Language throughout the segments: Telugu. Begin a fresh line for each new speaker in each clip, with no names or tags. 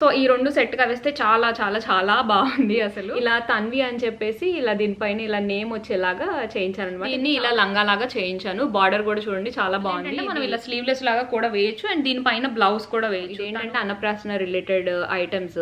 సో ఈ రెండు సెట్గా వేస్తే చాలా చాలా చాలా బాగుంది అసలు. ఇలా తన్వి అని చెప్పేసి ఇలా దీనిపైన ఇలా నేమ్ వచ్చేలాగా చేయించాను అనమాట దీన్ని ఇలా లంగా లాగా చేయించాను. బార్డర్ కూడా చూడండి చాలా బాగుంది. మనం ఇలా స్లీవ్లెస్ లాగా కూడా వేయొచ్చు అండ్ దీనిపైన బ్లౌజ్ కూడా వేయచ్చు. ఏంటంటే అన్నప్రాసన రిలేటెడ్ ఐటమ్స్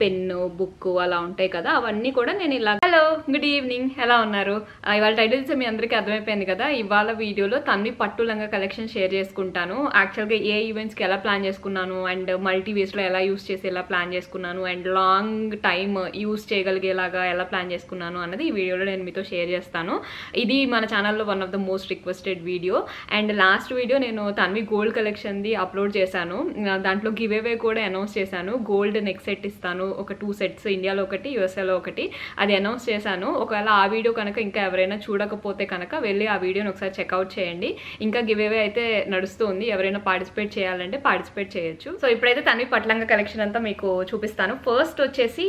పెన్ను బుక్ అలా ఉంటాయి కదా అవన్నీ కూడా నేను ఇలా హలో గుడ్ ఈవినింగ్ ఎలా ఉన్నారు? ఇవాళ టైటిల్స్ మీ అందరికీ అర్థమైపోయింది కదా. ఇవాళ వీడియోలో తన్వి పట్టు లంగా కలెక్షన్ షేర్ చేసుకుంటాను యాక్చువల్గా ఏ ఈవెంట్స్కి ఎలా ప్లాన్ చేసుకున్నాను అండ్ మల్టీవేస్లో ఎలా యూస్ చేసి ఎలా ప్లాన్ చేసుకున్నాను అండ్ లాంగ్ టైమ్ యూస్ చేయగలిగేలాగా ఎలా ప్లాన్ చేసుకున్నాను అన్నది ఈ వీడియోలో నేను మీతో షేర్ చేస్తాను. ఇది మన ఛానల్లో one of the most requested video and last video నేను తన్వి గోల్డ్ కలెక్షన్ది అప్లోడ్ చేశాను. దాంట్లో గివ్ అవే కూడా అనౌన్స్ చేశాను. గోల్డ్ నెక్స్ట్ సెట్ ఇస్తాను ఒక టూ సెట్స్ ఇండియాలో ఒకటి యూఎస్ఏలో ఒకటి. అది అనౌన్స్ చేశాను. ఒకవేళ ఆ వీడియో కనుక ఇంకా ఎవరైనా చూడకపోతే కనుక వెళ్ళి ఆ వీడియోని ఒకసారి చెక్అవుట్ చేయండి. ఇంకా గివ్ అవే అయితే నడుస్తుంది. ఎవరైనా పార్టిసిపేట్ చేయాలంటే పార్టిసిపేట్ చేయొచ్చు. సో ఇప్పుడైతే తనవి పట్లంగా కలెక్షన్ అంతా మీకు చూపిస్తాను. ఫస్ట్ వచ్చేసి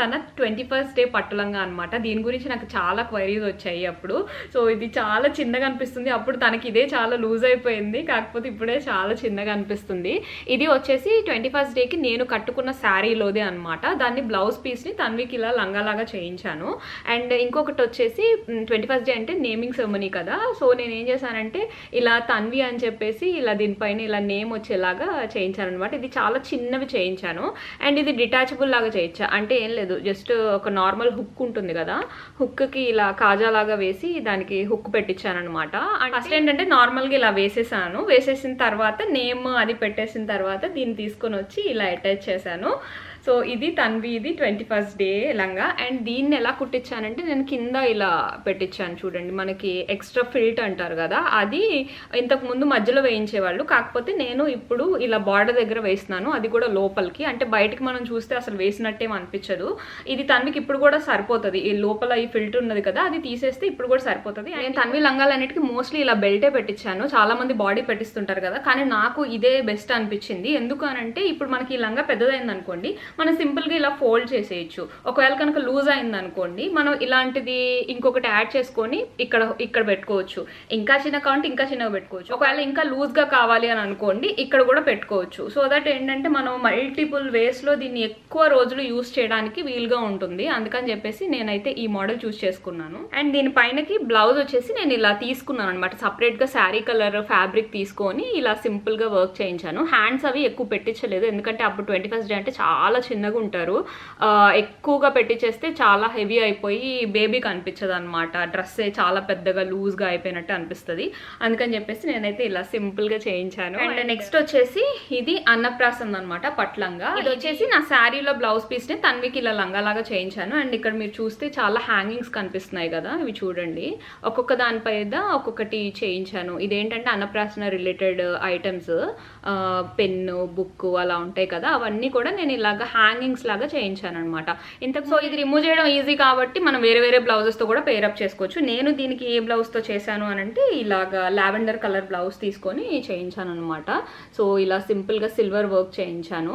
తన ట్వంటీ ఫస్ట్ డే పట్టులంగా అనమాట దీని గురించి నాకు చాలా క్వైరీస్ వచ్చాయి అప్పుడు. సో ఇది చాలా చిన్నగా అనిపిస్తుంది. అప్పుడు తనకి ఇదే చాలా లూజ్ అయిపోయింది. కాకపోతే ఇప్పుడే చాలా చిన్నగా అనిపిస్తుంది. ఇది వచ్చేసి ట్వంటీ ఫస్ట్ డేకి నేను కట్టుకున్న శారీ శారీలోదే అనమాట దాన్ని బ్లౌజ్ పీస్ని తన్వికి ఇలా లంగాలాగా చేయించాను. అండ్ ఇంకొకటి వచ్చేసి ట్వంటీ ఫస్ట్ డే అంటే నేమింగ్ సెరమనీ కదా. సో నేను ఏం చేశానంటే ఇలా తన్వి అని చెప్పేసి ఇలా దీనిపైన ఇలా నేమ్ వచ్చేలాగా చేయించాను అనమాట ఇది చాలా చిన్నవి చేయించాను. అండ్ ఇది డిటాచబుల్ లాగా చేయించా. అంటే ఏం లేదు జస్ట్ ఒక నార్మల్ హుక్ ఉంటుంది కదా. హుక్కి ఇలా కాజా లాగా వేసి దానికి హుక్ పెట్టించాను అనమాట ఫస్ట్ ఏంటంటే నార్మల్గా ఇలా వేసేసాను. వేసేసిన తర్వాత నేమ్ అది పెట్టేసిన తర్వాత దీన్ని తీసుకొని వచ్చి ఇలా అటాచ్ చేశాను. సో ఇది తన్వి ఇది ట్వంటీ ఫస్ట్ డే లంగా. అండ్ దీన్ని ఎలా కుట్టించానంటే నేను కింద ఇలా పెట్టించాను చూడండి. మనకి ఎక్స్ట్రా ఫిల్ట్ అంటారు కదా అది ఇంతకు ముందు మధ్యలో వేయించేవాళ్ళు. కాకపోతే నేను ఇప్పుడు ఇలా బార్డర్ దగ్గర వేస్తున్నాను అది కూడా లోపలికి. అంటే బయటకి మనం చూస్తే అసలు వేసినట్టేం అనిపించదు. ఇది తన్వికి ఇప్పుడు కూడా సరిపోతుంది. ఈ లోపల ఈ ఫిల్టర్ ఉన్నది కదా అది తీసేస్తే ఇప్పుడు కూడా సరిపోతుంది. నేను తన్వి లంగాలన్నిటికీ మోస్ట్లీ ఇలా బెల్టే పెట్టించాను. చాలా మంది బాడీ పెట్టిస్తుంటారు కదా కానీ నాకు ఇదే బెస్ట్ అనిపించింది. ఎందుకు అనంటే ఇప్పుడు మనకి ఈ లంగా పెద్దదైంది అనుకోండి మనం సింపుల్గా ఇలా ఫోల్డ్ చేసేయచ్చు. ఒకవేళ కనుక లూజ్ అయింది అనుకోండి మనం ఇలాంటిది ఇంకొకటి యాడ్ చేసుకొని ఇక్కడ ఇక్కడ పెట్టుకోవచ్చు. ఇంకా చిన్న కావాలంటే ఇంకా చిన్నగా పెట్టుకోవచ్చు. ఒకవేళ ఇంకా లూజ్గా కావాలి అని అనుకోండి ఇక్కడ కూడా పెట్టుకోవచ్చు. సో దట్ ఏంటంటే మనం మల్టిపుల్ వేస్లో దీన్ని ఎక్కువ రోజులు యూస్ చేయడానికి వీలుగా ఉంటుంది. అందుకని చెప్పేసి నేనైతే ఈ మోడల్ చూస్ చేసుకున్నాను. అండ్ దీని పైనకి బ్లౌజ్ వచ్చేసి నేను ఇలా తీసుకున్నాను అనమాట సపరేట్గా శారీ కలర్ ఫ్యాబ్రిక్ తీసుకొని ఇలా సింపుల్గా వర్క్ చేయించాను. హ్యాండ్స్ అవి ఎక్కువ పెట్టించలేదు. ఎందుకంటే అప్పుడు ట్వంటీ ఫస్ట్ డే అంటే చాలా చిన్నగా ఉంటారు ఎక్కువగా పెట్టించేస్తే చాలా హెవీ అయిపోయి బేబీ కనిపించదు అనమాట డ్రెస్ చాలా పెద్దగా లూజ్గా అయిపోయినట్టు అనిపిస్తుంది. అందుకని చెప్పేసి నేనైతే ఇలా సింపుల్గా చేయించాను. అండ్ నెక్స్ట్ వచ్చేసి ఇది అన్నప్రాసం అనమాట పట్లంగా. ఇది వచ్చేసి నా శారీలో బ్లౌజ్ పీస్ని తన్వికి ఇలా లంగాలాగా చేయించాను. అండ్ ఇక్కడ మీరు చూస్తే చాలా హ్యాంగింగ్స్ కనిపిస్తున్నాయి కదా ఇవి చూడండి. ఒక్కొక్క దానిపై ఒక్కొక్కటి చేయించాను. ఇదేంటంటే అన్నప్రాసన రిలేటెడ్ ఐటమ్స్ పెన్ను బుక్ అలా ఉంటాయి కదా అవన్నీ కూడా నేను ఇలాగ హ్యాంగింగ్స్ లాగా చేయించాను అనమాట ఇంతకు సో ఇది రిమూవ్ చేయడం ఈజీ కాబట్టి మనం వేరే వేరే బ్లౌజెస్తో కూడా పేరప్ చేసుకోవచ్చు. నేను దీనికి ఏ బ్లౌజ్తో చేశాను అని అంటే ఇలాగ లావెండర్ కలర్ బ్లౌజ్ తీసుకొని చేయించాను అనమాట సో ఇలా సింపుల్గా సిల్వర్ వర్క్ చేయించాను.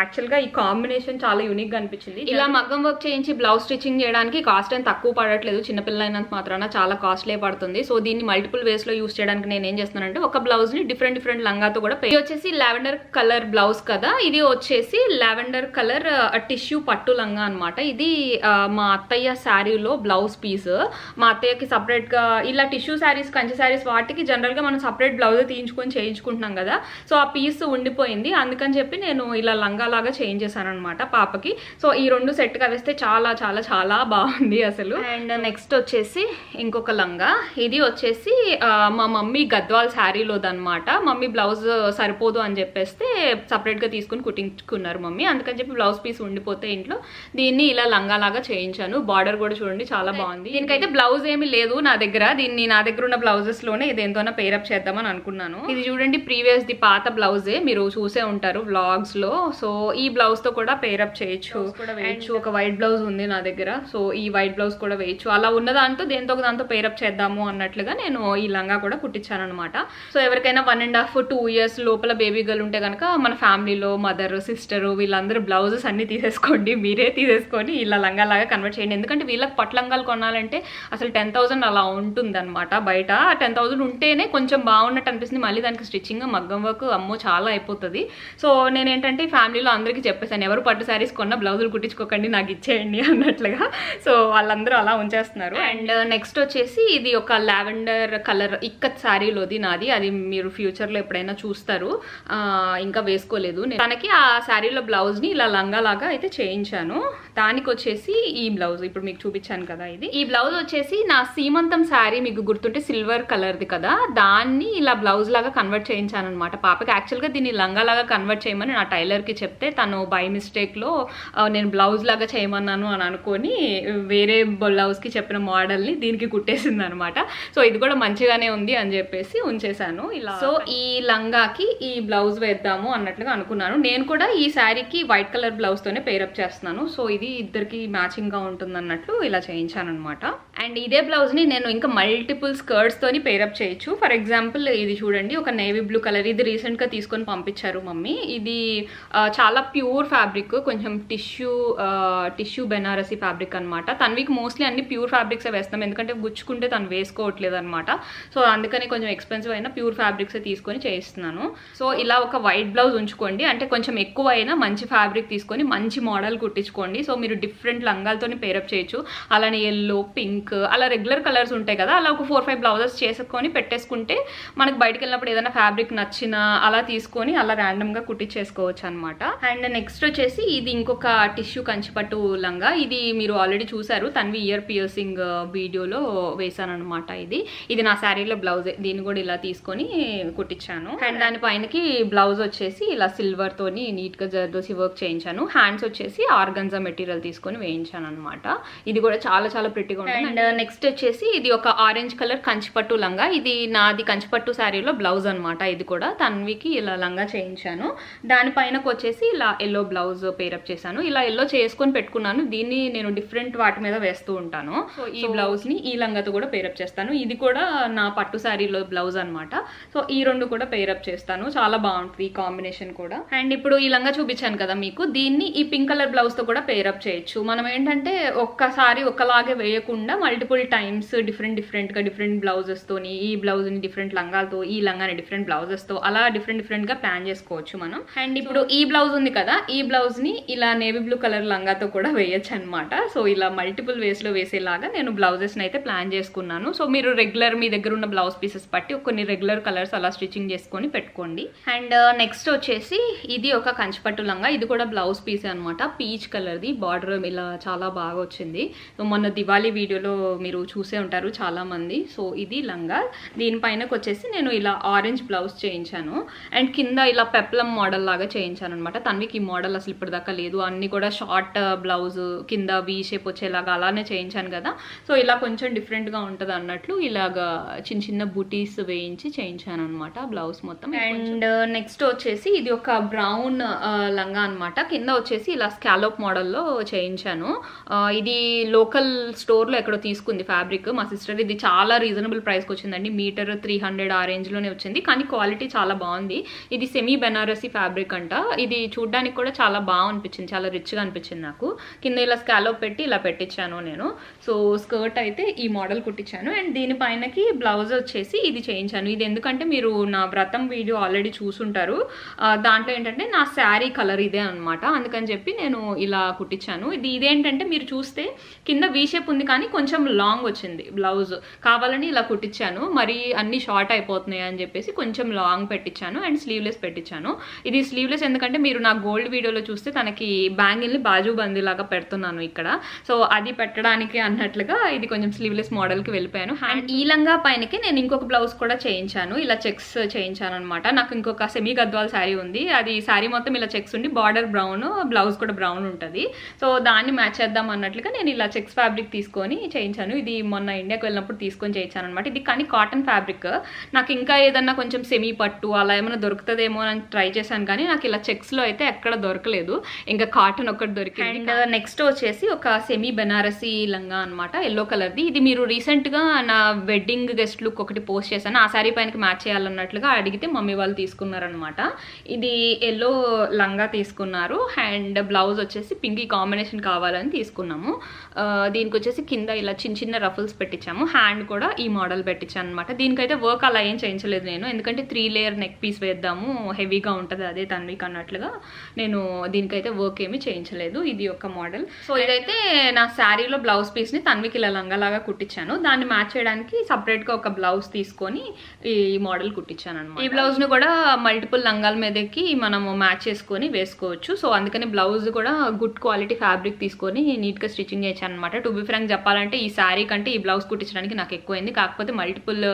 యాక్చువల్గా ఈ కాంబినేషన్ చాలా యూనిక్గా అనిపించింది. ఇలా మగ్గం వర్క్ చేయించి బ్లౌజ్ స్టిచ్చింగ్ చేయడానికి కాస్ట్ ఏం తక్కువ పడట్లేదు. చిన్నపిల్ల అయినంత మాత్రాన చాలా కాస్ట్లీ పడుతుంది. సో దీన్ని మల్టిపుల్ వేస్లో యూస్ చేయడానికి నేను ఏం చేస్తున్నానంటే ఒక బ్లౌజ్ని డిఫరెంట్ డిఫరెంట్ లంగాతో కూడా ఇది వచ్చేసి లావెండర్ కలర్ బ్లౌజ్ కదా. ఇది వచ్చేసి లావెండర్ కలర్ టిష్యూ పట్టు లంగా అనమాట ఇది మా అత్తయ్య శారీలో బ్లౌజ్ పీస్. మా అత్తయ్యకి సపరేట్గా ఇలా టిష్యూ శారీస్ కంచి శారీస్ వాటికి జనరల్గా మనం సపరేట్ బ్లౌజ్ తీయించుకొని చేయించుకుంటున్నాం కదా. సో ఆ పీస్ ఉండిపోయింది. అందుకని చెప్పి నేను ఇలా లంగా లాగా చేశాను అనమాట పాపకి. సో ఈ రెండు సెట్గా వేస్తే చాలా చాలా చాలా బాగుంది అసలు. అండ్ నెక్స్ట్ వచ్చేసి ఇంకొక లంగా. ఇది వచ్చేసి మా మమ్మీ గద్వాల్ శారీలోదన్నమాట. మమ్మీ బ్లౌజ్ సరిపోదు అని చెప్పేస్తే సపరేట్గా తీసుకుని కుట్టించుకున్నారు మమ్మీ. అందుకని చెప్పి బ్లౌజ్ పీస్ ఉండిపోతే ఇంట్లో దీన్ని ఇలా లంగా లాగా చేయించాను. బార్డర్ కూడా చూడండి చాలా బాగుంది. దీనికైతే బ్లౌజ్ ఏమీ లేదు నా దగ్గర. దీన్ని నా దగ్గర ఉన్న బ్లౌజెస్లోనే ఇదేంతోనా పేరప్ చేద్దామని అనుకున్నాను. ఇది చూడండి ప్రీవియస్ ది పాత బ్లౌజే. మీరు చూసే ఉంటారు వ్లాగ్స్లో. సో ఈ బ్లౌజ్తో కూడా పేరప్ చేయొచ్చు. కూడా వేయచ్చు. ఒక వైట్ బ్లౌజ్ ఉంది నా దగ్గర. సో ఈ వైట్ బ్లౌజ్ కూడా వేయచ్చు. అలా ఉన్న దాంతో దేంతో దాంతో పేరప్ చేద్దాము అన్నట్లుగా నేను ఈ లంగా కూడా కుట్టించాను అనమాట సో ఎవరికైనా one and half two years లోపల బేబీ గర్ల్ ఉంటే కనుక మన ఫ్యామిలీలో మదర్ సిస్టర్ వీళ్ళందరూ బ్లౌజెస్ అన్ని తీసేసుకోండి మీరే తీసేసుకొని ఇలా లంగాలాగా కన్వర్ట్ చేయండి. ఎందుకంటే వీళ్ళకి పట్టు లంగాలు కొనాలంటే అసలు టెన్ థౌసండ్ అలా ఉంటుంది అనమాట బయట టెన్ థౌసండ్ ఉంటేనే కొంచెం బాగున్నట్టు అనిపిస్తుంది. మళ్ళీ దానికి స్టిచ్చింగ్ మగ్గం వర్క్ అమ్మో చాలా అయిపోతుంది. సో నేను ఏంటంటే ఫ్యామిలీలో అందరికీ చెప్పేసాను ఎవరు పట్టు శారీస్ కొన్నా బ్లౌజులు కుట్టించుకోకండి నాకు ఇచ్చేయండి అన్నట్లుగా. సో వాళ్ళందరూ అలా ఉంచేస్తున్నారు. అండ్ నెక్స్ట్ వచ్చేసి ఇది ఒక లావెండర్ కలర్ ఇక్కత్ శారీలోది నాది. అది మీరు ఫ్యూచర్లో ఎప్పుడైనా చూస్తారు. ఇంకా వేసుకోలేదు. నేను తనకి ఆ శారీలో బ్లౌజ్ని ఇలా లంగా లాగా అయితే చేయించాను. దానికి వచ్చేసి ఈ బ్లౌజ్ ఇప్పుడు మీకు చూపించాను కదా ఇది. ఈ బ్లౌజ్ వచ్చేసి నా సీమంతం శారీ మీకు గుర్తుంటే సిల్వర్ కలర్ది కదా. దాన్ని ఇలా బ్లౌజ్ లాగా కన్వర్ట్ చేయించాను అనమాట పాపకి యాక్చువల్గా దీన్ని లంగా లాగా కన్వర్ట్ చేయమని నా టైలర్కి చెప్తే తను బై మిస్టేక్లో నేను బ్లౌజ్ లాగా చేయమన్నాను అని అనుకొని వేరే బ్లౌజ్కి చెప్పిన మోడల్ని దీనికి కుట్టేసింది అనమాట సో ఇది కూడా మంచిగానే ఉంది అని చెప్పేసి ఉంచేశాను. ఇలా సో ఈ లంగాకి ఈ బ్లౌజ్ వేద్దాము అన్నట్లుగా అనుకున్నాను. నేను కూడా ఈ శారీకి వైట్ కలర్ బ్లౌజ్ తోనే పేరప్ చేస్తున్నాను. సో ఇది ఇద్దరికి మ్యాచింగ్గా ఉంటుంది అన్నట్లు ఇలా చేయించాను అనమాట అండ్ ఇదే బ్లౌజ్ని నేను ఇంకా మల్టిపుల్ స్కర్ట్స్ తోని పేరప్ చేయొచ్చు. ఫర్ ఎగ్జాంపుల్ ఇది చూడండి ఒక నేవీ బ్లూ కలర్ ఇది రీసెంట్గా తీసుకొని పంపించారు మమ్మీ. ఇది చాలా ప్యూర్ ఫ్యాబ్రిక్ కొంచెం టిష్యూ టిష్యూ బెనారసీ ఫ్యాబ్రిక్ అనమాట తనవికి మోస్ట్లీ అన్ని ప్యూర్ ఫ్యాబ్రిక్స్ వేస్తాం. ఎందుకంటే గుచ్చుకుంటే తను వేసుకోవట్లేదు అనమాట సో అందుకని కొంచెం ఎక్స్పెన్సివ్ అయినా ప్యూర్ ఫ్యాబ్రిక్స్ తీసుకొని చేయిస్తున్నాను. సో ఇలా ఒక వైట్ బ్లౌజ్ ఉంచుకోండి. అంటే కొంచెం ఎక్కువ అయినా మంచి ఫ్యాబ్రిక్ తీసుకొని మంచి మోడల్ కుట్టించుకోండి. సో మీరు డిఫరెంట్ లంగాలతోని పేరప్ చేయొచ్చు. అలానే ఎల్లో పింక్ అలా రెగ్యులర్ కలర్స్ ఉంటాయి కదా. అలా ఒక ఫోర్ ఫైవ్ బ్లౌజెస్ చేసుకొని పెట్టేసుకుంటే మనకి బయటకు వెళ్ళినప్పుడు ఏదైనా ఫ్యాబ్రిక్ నచ్చినా అలా తీసుకొని అలా ర్యాండమ్గా గా కుట్టించేసుకోవచ్చు అనమాట అండ్ నెక్స్ట్ వచ్చేసి ఇది ఇంకొక టిష్యూ కంచిపట్టు లంగా. ఇది మీరు ఆల్రెడీ చూసారు. తన్వి ఇయర్ పియర్సింగ్ వీడియోలో వేసాను అనమాట ఇది. ఇది నా శారీలో బ్లౌజ్ దీన్ని కూడా ఇలా తీసుకొని కుట్టించాను. అండ్ దాని పైనకి బ్లౌజ్ వచ్చేసి ఇలా సిల్వర్తో నీట్గా జర్దోసి వర్క్ చేయించాను హ్యాండ్స్ వచ్చేసి ఆర్గన్జా మెటీరియల్ తీసుకొని వేయించాను అనమాట ఇది కూడా చాలా చాలా ప్రిట్టిగా ఉంటుంది. అండ్ నెక్స్ట్ వచ్చేసి ఇది ఒక ఆరెంజ్ కలర్ కంచిపట్టు లంగా. ఇది నాది కంచిపట్టు శారీలో బ్లౌజ్ అనమాట ఇది కూడా తన్వికి ఇలా లంగా చేయించాను. దానిపైనకు వచ్చేసి ఇలా ఎల్లో బ్లౌజ్ పేరప్ చేశాను. ఇలా ఎల్లో చేసుకొని పెట్టుకున్నాను. దీన్ని నేను డిఫరెంట్ వాటి మీద వేస్తూ ఉంటాను. సో ఈ బ్లౌజ్ని ఈ లంగాతో కూడా పేరప్ చేస్తాను. ఇది కూడా నా పట్టు శారీలో బ్లౌజ్ అన్నమాట. సో ఈ రెండు కూడా పేరప్ చేస్తాను. చాలా బాగుంటుంది ఈ కాంబినేషన్ కూడా. అండ్ ఇప్పుడు ఈ లంగా చూపించాను కదా మీకు. దీన్ని ఈ పింక్ కలర్ బ్లౌజ్తో కూడా పేరప్ చేయొచ్చు. మనం ఏంటంటే ఒక్కసారి ఒకలాగే వేయకుండా మల్టిపుల్ టైమ్స్ డిఫరెంట్ డిఫరెంట్గా డిఫరెంట్ బ్లౌజెస్తోని ఈ బ్లౌజ్ని డిఫరెంట్ లంగాలతో ఈ లంగాని డిఫరెంట్ బ్లౌజెస్తో అలా డిఫరెంట్ డిఫరెంట్గా ప్లాన్ చేసుకోవచ్చు మనం. అండ్ ఇప్పుడు ఈ బ్లౌజ్ ఉంది కదా ఈ బ్లౌజ్ని ఇలా నేవీ బ్లూ కలర్ లంగాతో కూడా వేయొచ్చు అనమాట సో ఇలా మల్టిపుల్ వేస్లో వేసేలాగా నేను బ్లౌజెస్ని అయితే ప్లాన్ చేసుకున్నాను. సో మీరు రెగ్యులర్ మీ దగ్గర ఉన్న బ్లౌజ్ పీసెస్ బట్టి కొన్ని రెగ్యులర్ కలర్స్ అలా స్టిచ్చింగ్ చేసుకొని పెట్టుకోండి. అండ్ నెక్స్ట్ uh, వచ్చేసి ఇది ఒక కంచిపట్టు లంగా. ఇది కూడా బ్లౌజ్ పీస్ అనమాట పీచ్ కలర్ది. బార్డర్ ఇలా చాలా బాగా వచ్చింది. మొన్న దివాళీ వీడియోలో మీరు చూసే ఉంటారు చాలా మంది. సో ఇది లంగా. దీనిపైనకి వచ్చేసి నేను ఇలా ఆరెంజ్ బ్లౌజ్ చేయించాను. అండ్ కింద ఇలా పెప్లం మోడల్ లాగా చేయించాను అనమాట తనవికి ఈ మోడల్ అసలు ఇప్పటిదాకా లేదు. అన్ని కూడా షార్ట్ బ్లౌజ్ కింద వీ షేప్ వచ్చేలాగా అలానే చేయించాను కదా. సో ఇలా కొంచెం డిఫరెంట్గా ఉంటుంది అన్నట్లు ఇలాగా చిన్న చిన్న బుటీస్ వేయించి చేయించాను అనమాట బ్లౌజ్ మొత్తం. అండ్ నెక్స్ట్ వచ్చేసి ఇది ఒక బ్రౌన్ లంగా అనమాట కింద వచ్చేసి ఇలా స్కాలోప్ మోడల్లో చేయించాను. ఇది లోకల్ స్టోర్లో ఎక్కడో తీసుకుంది ఫ్యాబ్రిక్. మా సిస్టర్ ఇది చాలా రీజనబుల్ ప్రైస్కి వచ్చిందండి మీటర్ త్రీ హండ్రెడ్ ఆ రేంజ్లోనే వచ్చింది. కానీ క్వాలిటీ చాలా బాగుంది. ఇది సెమీ బెనారసీ ఫ్యాబ్రిక్ అంట. ఇది చూడ్డానికి కూడా చాలా బాగా అనిపించింది చాలా రిచ్గా అనిపించింది నాకు. కింద ఇలా స్కాలోప్ పెట్టి ఇలా పెట్టించాను నేను. సో స్కర్ట్ అయితే ఈ మోడల్ కుట్టించాను. అండ్ దీనిపైనకి బ్లౌజ్ వచ్చేసి ఇది చేయించాను. ఇది ఎందుకంటే మీరు నా వ్రతం వీడియో ఆల్రెడీ చూసుంటారు. దాంట్లో ఏంటంటే నా శారీ కలర్ ఇదే అనమాట అందుకని చెప్పి నేను ఇలా కుట్టించాను. ఇది ఇదేంటంటే మీరు చూస్తే కింద వీ షేప్ ఉంది కానీ కొంచెం లాంగ్ వచ్చింది బ్లౌజ్ కావాలని ఇలా కుట్టించాను. మరి అన్ని షార్ట్ అయిపోతున్నాయి అని చెప్పేసి కొంచెం లాంగ్ పెట్టించాను అండ్ స్లీవ్లెస్ పెట్టించాను. ఇది స్లీవ్లెస్ ఎందుకంటే మీరు నా గోల్డ్ వీడియోలో చూస్తే తనకి బ్యాంగిల్ని బాజు బందీ లాగా పెడుతున్నాను ఇక్కడ. సో అది పెట్టడానికి అన్నట్లుగా ఇది కొంచెం స్లీవ్లెస్ మోడల్కి వెళ్ళిపోయాను. అండ్ ఈ లంగా పైనకి నేను ఇంకొక బ్లౌజ్ కూడా చేయించాను. ఇలా చెక్స్ చేయించాను అనమాట నాకు ఇంకొక సెమీ గద్వాల్ శారీ ఉంది. అది శారీ మొత్తం ఇలా చెక్స్ ఉండి బార్డర్ బ్రౌన్ బ్లౌజ్ కూడా బ్రౌన్ ఉంటుంది. సో దాన్ని మ్యాచ్ చేద్దాం అన్నట్లుగా నేను ఇలా చెక్స్ ఫ్యాబ్రిక్ తీసుకొని చేయించాను. ఇది మొన్న ఇండియాకి వెళ్ళినప్పుడు తీసుకొని చేయించాను అనమాట ఇది కానీ కాటన్ ఫ్యాబ్రిక్. నాకు ఇంకా ఏదన్నా కొంచెం సెమీ పట్టు అలా ఏమైనా దొరుకుతుందేమో అని ట్రై చేశాను కానీ నాకు ఇలా చెక్స్లో అయితే ఎక్కడ దొరకలేదు. ఇంకా కాటన్ ఒకటి దొరికింది అండ్ నెక్స్ట్ వచ్చేసి ఒక సెమీ బెనారసీ లంగా అనమాట ఎల్లో కలర్ది. ఇది మీరు రీసెంట్గా నా వెడ్డింగ్ గెస్ట్ లుక్ ఒకటి పోస్ట్ చేశాను. ఆ శారీ పైనకి మ్యాచ్ చేయాలన్నట్లుగా అడిగితే మమ్మీ వాళ్ళు తీసుకున్నారనమాట ఇది ఎల్లో లంగా తీసుకున్నాను అన్నారు అండ్ బ్లౌజ్ వచ్చేసి పింక్ కాంబినేషన్ కావాలని తీసుకున్నాము. దీనికి వచ్చేసి కింద ఇలా చిన్న చిన్న రఫుల్స్ పెట్టించాము. హ్యాండ్ కూడా ఈ మోడల్ పెట్టించాను అనమాట దీనికైతే వర్క్ అలా ఏం చేయించలేదు నేను. ఎందుకంటే త్రీ లేయర్ నెక్ పీస్ వేద్దాము. హెవీగా ఉంటుంది అదే తన్విక్ అన్నట్లుగా. నేను దీనికైతే వర్క్ ఏమీ చేయించలేదు. ఇది ఒక మోడల్. సో ఇదైతే నా శారీలో బ్లౌజ్ పీస్ని తన్వికి ఇలా లంగలాగా కుట్టించాను. దాన్ని మ్యాచ్ చేయడానికి సపరేట్గా ఒక బ్లౌజ్ తీసుకొని ఈ మోడల్ కుట్టించాను అనమాట ఈ బ్లౌజ్ను కూడా మల్టిపుల్ లంగాల మీదకి మనము మ్యాచ్ చేసుకొని వేసుకోవచ్చు. సో అందుకని బ్లౌజ్ కూడా గుడ్ క్వాలిటీ ఫ్యాబ్రిక్ తీసుకొని నీట్గా స్టిచ్చింగ్ చేశాను అనమాట టు బి ఫ్రాంక్ చెప్పాలంటే ఈ శారీ కంటే ఈ బ్లౌజ్ కుట్టించడానికి నాకు ఎక్కువైంది. కాకపోతే మల్టిపుల్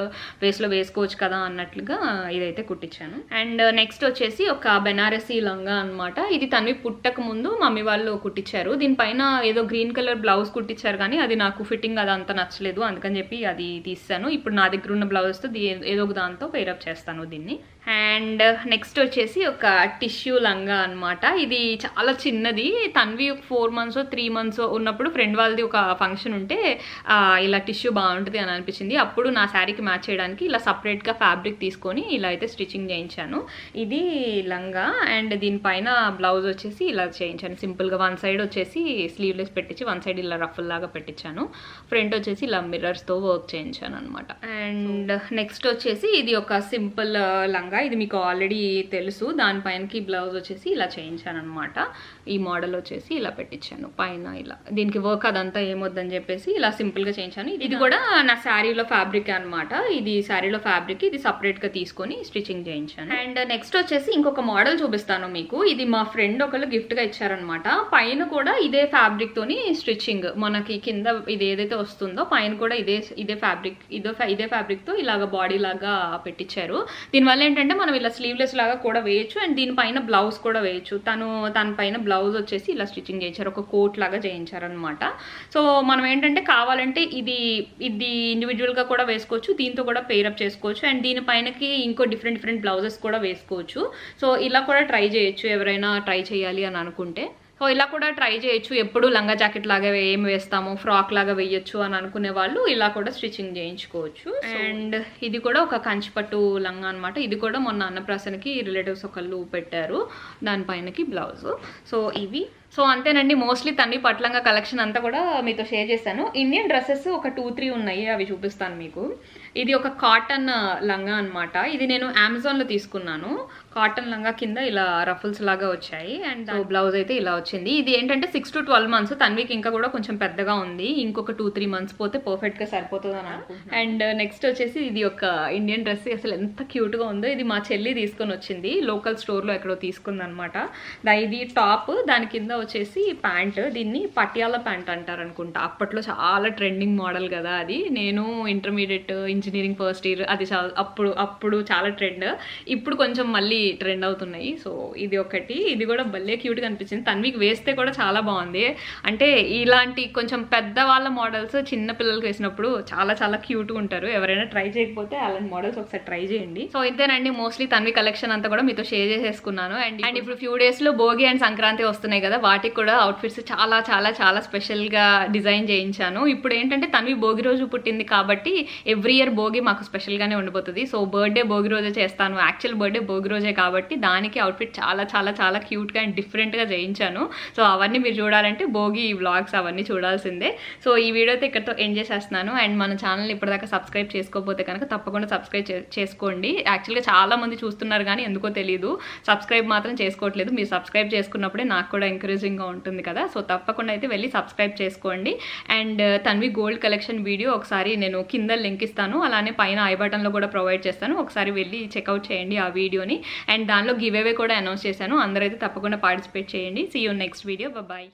వేస్లో వేసుకోవచ్చు కదా అన్నట్లుగా ఇదైతే కుట్టించాను. అండ్ నెక్స్ట్ వచ్చేసి ఒక బెనారసీ లంగా అన్నమాట. ఇది తనవి పుట్టక ముందు మమ్మీ వాళ్ళు కుట్టించారు. దీనిపైన ఏదో గ్రీన్ కలర్ బ్లౌజ్ కుట్టించారు కానీ అది నాకు ఫిట్టింగ్ అది అంత నచ్చలేదు. అందుకని చెప్పి అది తీసాను ఇప్పుడు నా దగ్గర ఉన్న బ్లౌజ్తో ఏదో ఒక దాంతో పేరప్ చేస్తాను దీన్ని. అండ్ నెక్స్ట్ వచ్చేసి ఒక టిష్యూ లంగా అన్నమాట. ఇది చాలా చిన్నది. తన్వి ఒక ఫోర్ మంత్స్ త్రీ మంత్స్ ఉన్నప్పుడు ఫ్రెండ్ వాళ్ళది ఒక ఫంక్షన్ ఉంటే ఇలా టిష్యూ బాగుంటుంది అని అనిపించింది. అప్పుడు నా శారీకి మ్యాచ్ చేయడానికి ఇలా సపరేట్గా ఫ్యాబ్రిక్ తీసుకొని ఇలా అయితే స్టిచ్చింగ్ చేయించాను. ఇది లంగా అండ్ దీనిపైన బ్లౌజ్ వచ్చేసి ఇలా చేయించాను. సింపుల్గా వన్ సైడ్ వచ్చేసి స్లీవ్లెస్ పెట్టించి వన్ సైడ్ ఇలా రఫుల్ లాగా పెట్టించాను. ఫ్రంట్ వచ్చేసి ఇలా మిర్రర్స్తో వర్క్ చేయించాను అనమాట అండ్ నెక్స్ట్ వచ్చేసి ఇది ఒక సింపుల్ లంగా ఇది మీకు ఆల్రెడీ తెలుసు. దానిపైనకి బ్లౌజ్ వచ్చేసి ఇలా చేయించాను అనమాట ఈ మోడల్ వచ్చేసి ఇలా పెట్టించాను. పైన ఇలా. దీనికి వర్క్ అదంతా ఏమొద్దని చెప్పేసి ఇలా సింపుల్గా చేయించాను. ఇది కూడా నా శారీలో ఫ్యాబ్రిక్ అన్నమాట. ఇది శారీలో ఫ్యాబ్రిక్ ఇది సపరేట్గా తీసుకొని స్టిచ్చింగ్ చేయించాను. అండ్ నెక్స్ట్ వచ్చేసి ఇంకొక మోడల్ చూపిస్తాను మీకు. ఇది మా ఫ్రెండ్ ఒకళ్ళు గిఫ్ట్గా ఇచ్చారనమాట పైన కూడా ఇదే ఫ్యాబ్రిక్ తోని స్టిచ్చింగ్ మనకి కింద ఇది ఏదైతే వస్తుందో పైన కూడా ఇదే ఇదే ఫ్యాబ్రిక్ ఇదో ఇదే ఫ్యాబ్రిక్తో ఇలాగ బాడీ లాగా పెట్టించారు. దీనివల్ల ఏంటంటే మనం ఇలా స్లీవ్లెస్ లాగా కూడా వేయచ్చు. అండ్ దీనిపైన బ్లౌజ్ కూడా వేయచ్చు. తను తన పైన బ్లౌజ్ వచ్చేసి ఇలా స్టిచ్చింగ్ చేయించారు ఒక కోట్ లాగా చేయించారనమాట సో మనం ఏంటంటే కావాలంటే ఇది ఇది ఇండివిజువల్గా కూడా వేసుకోవచ్చు దీంతో కూడా పేరప్ చేసుకోవచ్చు అండ్ దీనిపైనకి ఇంకో డిఫరెంట్ డిఫరెంట్ బ్లౌజెస్ కూడా వేసుకోవచ్చు. సో ఇలా కూడా ట్రై చేయొచ్చు ఎవరైనా ట్రై చేయాలి అని అనుకుంటే. సో ఇలా కూడా ట్రై చేయొచ్చు. ఎప్పుడు లంగా జాకెట్ లాగా ఏం వేస్తాము? ఫ్రాక్ లాగా వేయొచ్చు అని అనుకునే వాళ్ళు ఇలా కూడా స్టిచ్చింగ్ చేయించుకోవచ్చు. అండ్ ఇది కూడా ఒక కంచిపట్టు లంగా అన్నమాట. ఇది కూడా మొన్న అన్నప్రాసనకి రిలేటివ్స్ ఒకళ్ళు పెట్టారు. దానిపైనకి బ్లౌజ్. సో ఇవి సో అంతేనండి మోస్ట్లీ తన్ని పట్లంగా కలెక్షన్ అంతా కూడా మీతో షేర్ చేశాను. ఇండియన్ డ్రెస్సెస్ ఒక టూ త్రీ ఉన్నాయి అవి చూపిస్తాను మీకు. ఇది ఒక కాటన్ uh, లంగా అనమాట ఇది నేను అమెజాన్లో తీసుకున్నాను. కాటన్ లంగా కింద ఇలా రఫుల్స్ లాగా వచ్చాయి. అండ్ బ్లౌజ్ అయితే ఇలా వచ్చింది. ఇది ఏంటంటే సిక్స్ టు ట్వెల్వ్ మంత్స్ తన్వికి ఇంకా కూడా కొంచెం పెద్దగా ఉంది. ఇంకొక టూ త్రీ మంత్స్ పోతే పర్ఫెక్ట్గా సరిపోతుంది అని అండ్ నెక్స్ట్ uh, వచ్చేసి ఇది ఒక ఇండియన్ డ్రెస్ అసలు ఎంత క్యూట్గా ఉందో. ఇది మా చెల్లి తీసుకొని వచ్చింది. లోకల్ స్టోర్లో ఎక్కడో తీసుకుంది అనమాట ఇది టాప్ దాని కింద వచ్చేసి ప్యాంట్ దీన్ని పటియాల ప్యాంట్ అంటారు అనుకుంటా అప్పట్లో చాలా ట్రెండింగ్ మోడల్ కదా అది. నేను ఇంటర్మీడియట్ ఇంజనీరింగ్ ఫస్ట్ ఇయర్ అది చాలా అప్పుడు అప్పుడు చాలా ట్రెండ్ ఇప్పుడు కొంచెం మళ్ళీ ట్రెండ్ అవుతున్నాయి. సో ఇది ఒకటి. ఇది కూడా భలే క్యూట్గా అనిపించింది. తన్వికి వేస్తే కూడా చాలా బాగుంది. అంటే ఇలాంటి కొంచెం పెద్ద వాళ్ళ మోడల్స్ చిన్న పిల్లలకి వేసినప్పుడు చాలా చాలా క్యూట్గా ఉంటారు. ఎవరైనా ట్రై చేయకపోతే అలాంటి మోడల్స్ ఒకసారి ట్రై చేయండి. సో ఇంతేనండి మోస్ట్లీ తన్వి కలెక్షన్ అంతా కూడా మీతో షేర్ చేసేసుకున్నాను. అండ్ అండ్ ఇప్పుడు ఫ్యూ డేస్లో భోగి అండ్ సంక్రాంతి వస్తున్నాయి కదా వాటికి కూడా అవుట్ఫిట్స్ చాలా చాలా చాలా స్పెషల్గా డిజైన్ చేయించాను. ఇప్పుడు ఏంటంటే తనవి భోగి రోజు పుట్టింది కాబట్టి ఎవ్రీ ఇయర్ భోగి మాకు స్పెషల్గానే ఉండిపోతుంది. సో బర్త్డే భోగి రోజే చేస్తాను. యాక్చువల్ బర్త్డే భోగి రోజే కాబట్టి దానికి అవుట్ఫిట్ చాలా చాలా చాలా క్యూట్గా అండ్ డిఫరెంట్గా చేయించాను. సో అవన్నీ మీరు చూడాలంటే భోగి వ్లాగ్స్ అవన్నీ చూడాల్సిందే. సో ఈ వీడియో అయితే ఇక్కడతో ఎండ్ చేసేస్తున్నాను. అండ్ మన ఛానల్ ఇప్పటిదాకా సబ్స్క్రైబ్ చేసుకోకపోతే కనుక తప్పకుండా సబ్స్క్రైబ్ చేసుకోండి. యాక్చువల్గా చాలామంది చూస్తున్నారు కానీ ఎందుకో తెలియదు సబ్స్క్రైబ్ మాత్రం చేసుకోవట్లేదు. మీరు సబ్స్క్రైబ్ చేసుకున్నప్పుడే నాకు కూడా ఎంకరేజ్ ఎంకరేజింగ్గా ఉంటుంది కదా. సో తప్పకుండా అయితే వెళ్ళి సబ్స్క్రైబ్ చేసుకోండి. And uh, Tanvi gold collection video ఒకసారి నేను కింద లింక్ ఇస్తాను. అలానే పైన ఐ బటన్లో కూడా ప్రొవైడ్ చేస్తాను. ఒకసారి వెళ్ళి చెక్అవుట్ చేయండి ఆ వీడియోని అండ్ దానిలో గివ్ అవే కూడా అనౌన్స్ చేశాను. అందరైతే తప్పకుండా పార్టిసిపేట్ చేయండి. See you next video bye